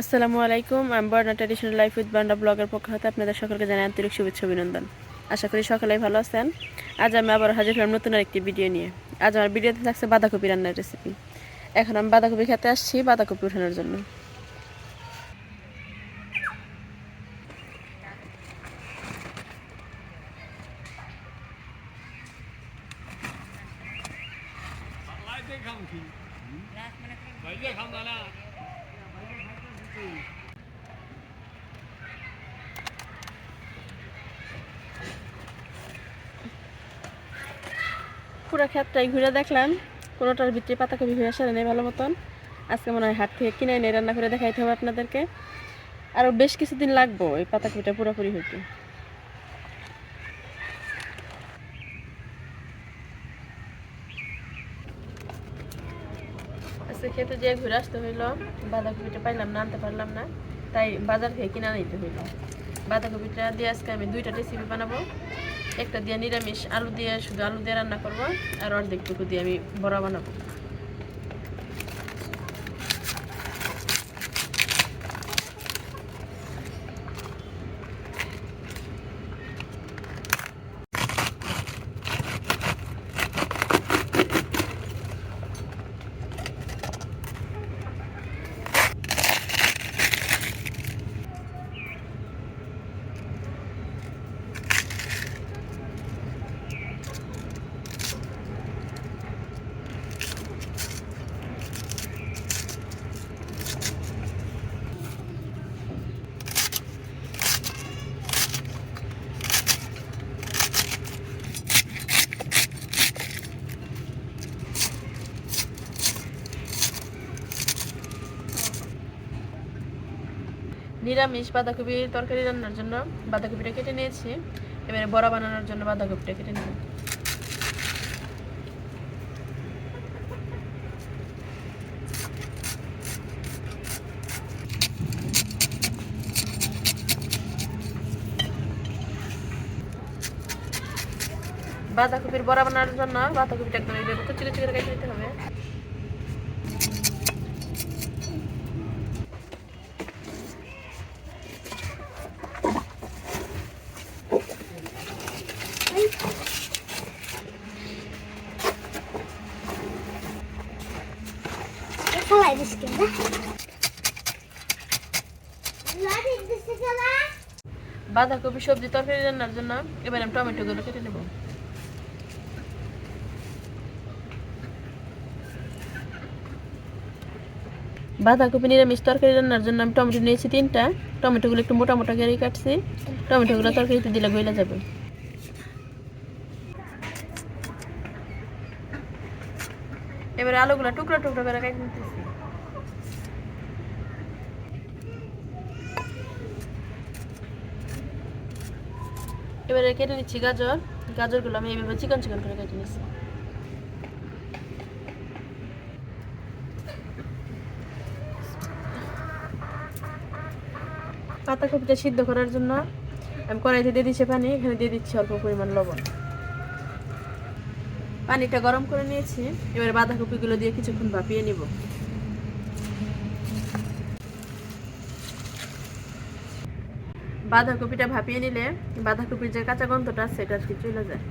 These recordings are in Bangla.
আসসালামু আলাইকুম আমি বর্ণা ট্র্যাডিশনাল লাইফ উইথ বান্ডা ব্লগের পক্ষ হতে আপনাদের সকলকে জানাই আন্তরিক শুভেচ্ছা অভিনন্দন। আশা করি সকলেই ভালো আছেন। আজ আমি আবার হাজির হলাম নতুন আরেকটি ভিডিও নিয়ে। আজ আমার ভিডিওতে থাকছে বাঁধাকপি রান্নার রেসিপি এখন আমি বাঁধাকপি খেতে আসছি বাঁধাকপি উঠানোর জন্য। খাম পুরো ক্ষেতটাই ঘুরে দেখলাম। কোনোটার ভিতরে পাতাকপি হয়ে আসে নেই ভালো মতন। আজকে মনে হয় হাট থেকে কিনে এনে রান্না করে দেখাইতে হবে আপনাদেরকে। আরও বেশ কিছুদিন লাগবো এই পাতাকপিটা পুরোপুরি হইতে। আজকে খেতে যেয়ে ঘুরে আসতে হইল। বাঁধাকপিটা পাইলাম না, আনতে পারলাম না। তাই বাজার থেকে কিনা নিতে হইল। বাঁধাকপিটা দিয়ে আজকে আমি দুইটা রেসিপি বানাবো। একটা দিয়ে নিরামিষ, আলু দিয়ে শুধু আলু দিয়ে রান্না করব, আর অর্ধেকটুকু দিয়ে আমি বড়া বানাবো। নিরামিষ বাঁধাকপি তরকারি রান্নার জন্য বাঁধাকপিটা কেটে নিয়েছি। এবারে বড়া বানানোর জন্য বাঁধাকপিটা কেটে নেব। বাঁধাকপির বড়া বানানোর জন্য বাঁধাকপিটা একদম কুচি কুচি করে কেটে নিতে হবে। বাঁধাকপি, সবজি তরকারি রান্নার জন্য এবার আমি টমেটোগুলো কেটে নেব। বাঁধাকপি নিরামিষ তরকারি রান্নার জন্য আমি টমেটো নিয়েছি তিনটা। টমেটোগুলো একটু মোটা মোটা করে কাটছি। টমেটোগুলো তরকারিতে দিলে গইলা যাবে। এবারে আলুগুলো টুকরো টুকরো করে কেটে নিতেছি। এবারে কেটে নিচ্ছি গাজর। গাজরগুলো আমি এইভাবে চিকন চিকন করে কেটে নিচ্ছি। পাতাকপিটা সিদ্ধ করার জন্য আমি কড়াইতে দিয়ে দিচ্ছি পানি, এখানে দিয়ে দিচ্ছি অল্প পরিমাণ লবণ। পানিটা গরম করে নিয়েছি। এবারে বাঁধাকপিগুলো দিয়ে কিছুক্ষণ ভাপিয়ে নিব। বাঁধাকপিটা ভাপিয়ে নিলে বাঁধাকপির যে কাঁচা গন্ধটা আছে সেটা আর কি চলে যায়।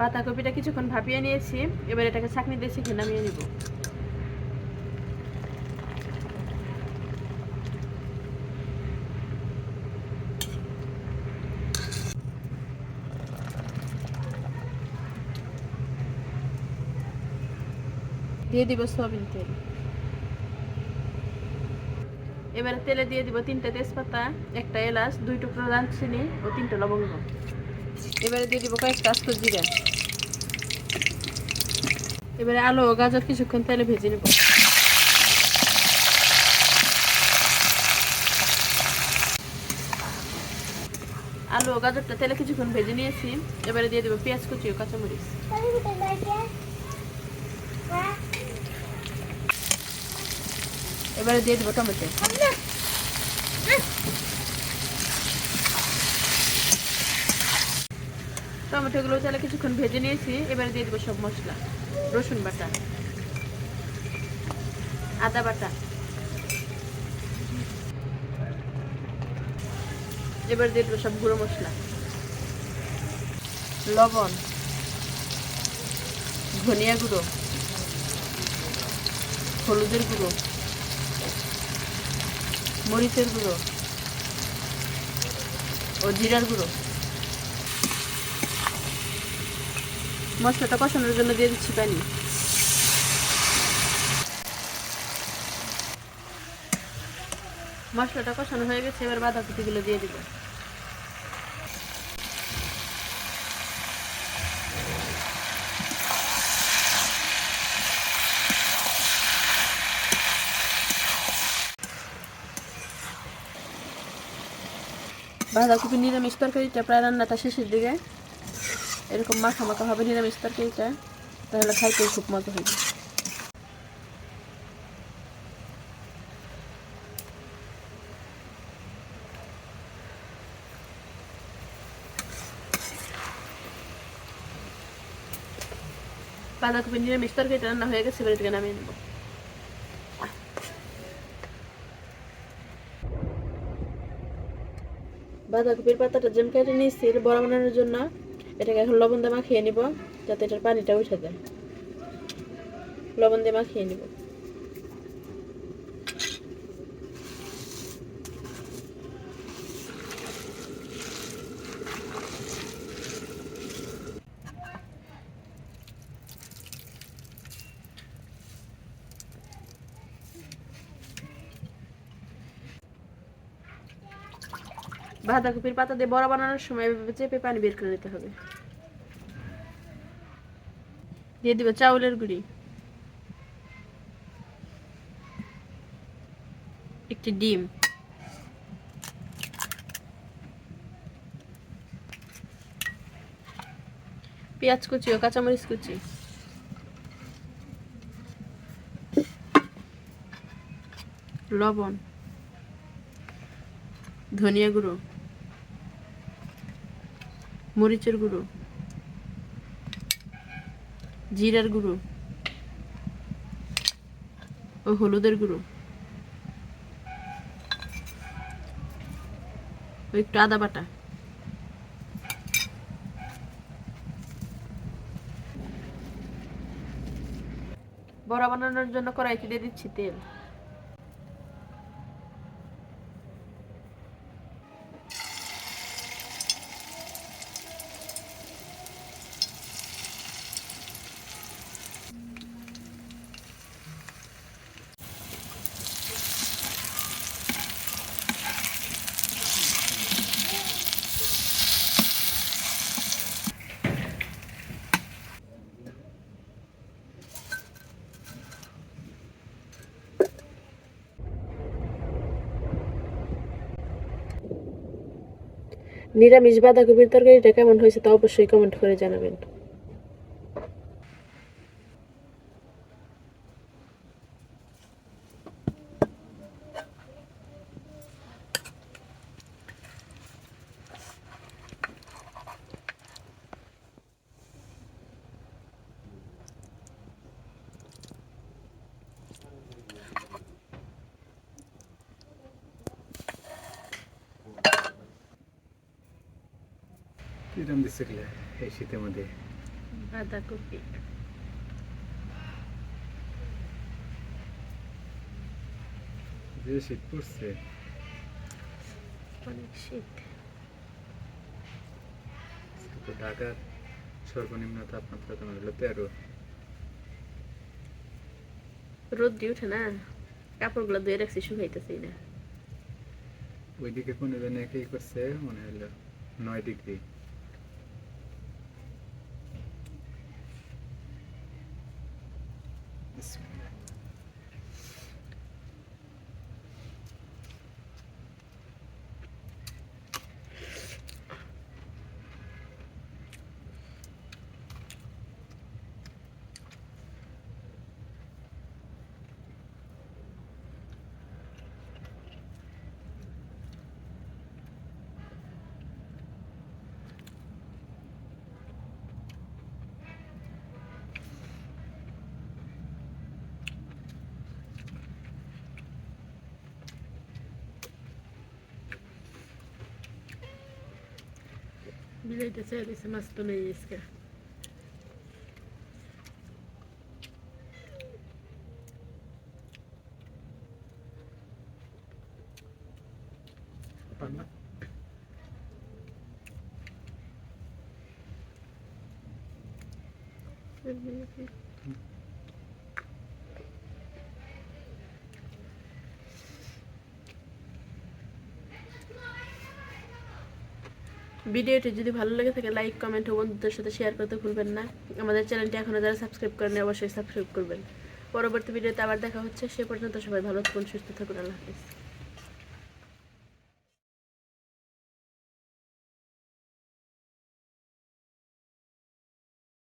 বাঁধাকপিটা কিছুক্ষণ ভাপিয়ে নিয়েছি, এবার এটাকে ছাঁকনি দিয়ে শিখে নামিয়ে নিব। দিয়ে দিব সয়াবিন তেল। এবারে তেলে দিয়ে দিব তিনটা তেজপাতা, একটা এলাচ, দুই টুকরো দারচিনি ও তিনটা লবঙ্গ। এবারে দিয়ে দিব কয়েকটা আস্ত জিরা। এবারে আলু ও গাজর কিছুক্ষণ তেলে ভেজে নেব। আলু ও গাজরটা তেলে কিছুক্ষণ ভেজে নিয়েছি। এবারে দিয়ে দেবো পেঁয়াজ কুচি ও কাঁচামরিচ। এবারে দিয়ে দেবো টমেটো। Anne. টমেটোগুলো তাহলে কিছুক্ষণ ভেজে নিয়েছি, এবারে দিয়ে দেবো সব মশলা। রসুন বাটা। আদা বাটা। এবার দিয়ে দেবো সব গুঁড়ো মশলা। লবণ। ধনিয়া গুঁড়ো। হলুদের গুঁড়ো। মরিচের গুঁড়ো ও জিরার গুঁড়ো। মশলাটা কষানোর জন্য দিয়ে দিচ্ছি পানি। মশলাটা কষানো হয়ে গেছে, এবার বাঁধাকপিগুলো দিয়ে দিব। বাঁধাকপি নিরামিষ তরকারিটা প্রায় রান্নাটা শেষের দিকে। এরকম মাখা মাখা হবে নিরামিষ তরকারিটা তাহলে খাইতে খুব মজা হবে বাঁধাকপি নিরামিষ তরকারিটা রান্না হয়ে গেছে, এবার থেকে নামিয়ে নেব। বাঁধাকপির পাতাটা যেমন কেটে নিয়েছি বড়া বানানোর জন্য এটাকে এখন লবণ দিয়ে মাখিয়ে নিব, যাতে এটার পানিটা উঠে যায়। লবণ দিয়ে মাখিয়ে নিব। বাঁধাকপির পাতা দিয়ে বড়া বানানোর সময় চেপে পানি বের করে নিতে হবে। দিয়ে দিব চাউলের গুঁড়ি। একটি ডিম। পেঁয়াজ কুচি ও কাঁচামরিচ কুচি। লবণ। ধনিয়া গুঁড়ো। মরিচের গুঁড়ো। জিরার গুঁড়ো। ও হলুদের গুঁড়ো। ও একটু আদা বাটা। বড়া বানানোর জন্য কড়াইতে দিয়ে দিচ্ছি তেল। নিরামিষ বাঁধাকপির তরকারিটা কেমন হয়েছে তা অবশ্যই কমেন্ট করে জানাবেন। কিরম দিচ্ছিল এই শীতের মধ্যে? বাঁধাকপি। যে শীত পড়ছে। অনেক শীত। তো ঢাকার সর্বনিম্ন তাপমাত্রা তোমার হলো তেরো। রোদ দিয়ে উঠে না? কাপড়গুলো ধুয়ে রাখছি শুকাইতেছি না। ওইদিকে কোনো জন্য একই করছে মনে হলো নয় ডিগ্রি। বিলাইতে চাই দিছে মাছ তো নেই আজকে পারলা? ভিডিওটি যদি ভালো লেগে থাকে লাইক কমেন্ট ও বন্ধুদের সাথে শেয়ার করতে ভুলবেন না। আমাদের চ্যানেলটি এখনও যারা সাবস্ক্রাইব করেন অবশ্যই সাবস্ক্রাইব করবেন। পরবর্তী ভিডিওতে আবার দেখা হচ্ছে। সে পর্যন্ত সবাই ভালো থাকুন, সুস্থ থাকুন। আল্লাহ হাফিজ।